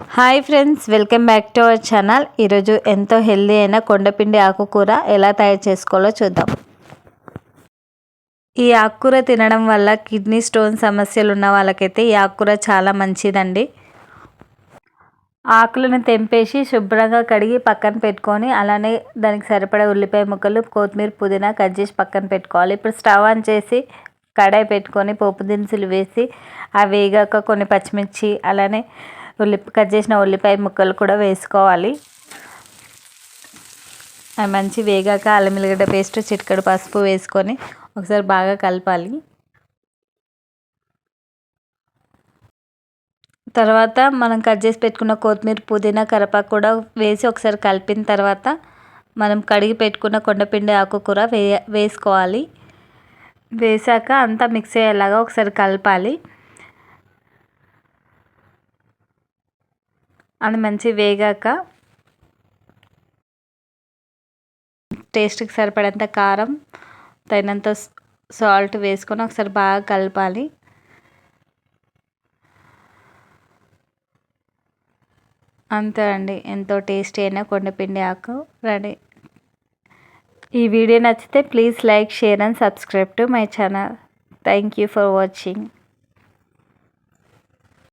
Hi friends welcome back to our channel. ఈరోజు ఎంతో healthy అయిన కొండపిండి ఆకుకూర ఎలా తయారు చేసుకోవాలో చూద్దాం. ఈ ఆకుకూర తినడం వల్ల కిడ్నీ స్టోన్ సమస్యలు ఉన్న వాళ్ళకైతే ఈ ఆకుకూర చాలా మంచిదండి. ఆకులను తెంపేసి శుభ్రంగా కడిగి పక్కన పెట్టుకొని అలానే దానికి సరిపడే ఉల్లిపాయ ముక్కలు కొత్తిమీర పుదీనా కట్ చేసి పక్కన పెట్టుకోవాలి. ఇప్పుడు స్టవ్ ఆన్ చేసి కడాయి పెట్టుకొని పోపు దినుసులు వేసి అవి వేగాక కొన్ని పచ్చిమిర్చి అలానే ఉల్లి కట్ చేసిన ఉల్లిపాయ ముక్కలు కూడా వేసుకోవాలి. అవి మంచి వేగాక అల్లం ఎల్లిగడ్డ పేస్ట్ చిటికడు పసుపు వేసుకొని ఒకసారి బాగా కలపాలి. తర్వాత మనం కట్ చేసి పెట్టుకున్న కొత్తిమీర పుదీనా కరపాకు కూడా వేసి ఒకసారి కలిపిన తర్వాత మనం కడిగి పెట్టుకున్న కొండపిండి ఆకుకూర వే వేసుకోవాలి. వేసాక అంతా మిక్స్ అయ్యేలాగా ఒకసారి కలపాలి. అది మంచి వేగాక టేస్ట్కి సరిపడేంత కారం తగినంత సాల్ట్ వేసుకొని ఒకసారి బాగా కలపాలి. అంతే అండి. ఎంతో టేస్టీ అయిన కొండపిండి ఆకు రెడీ. ఈ వీడియో నచ్చితే please like share and subscribe to my channel. Thank you for watching.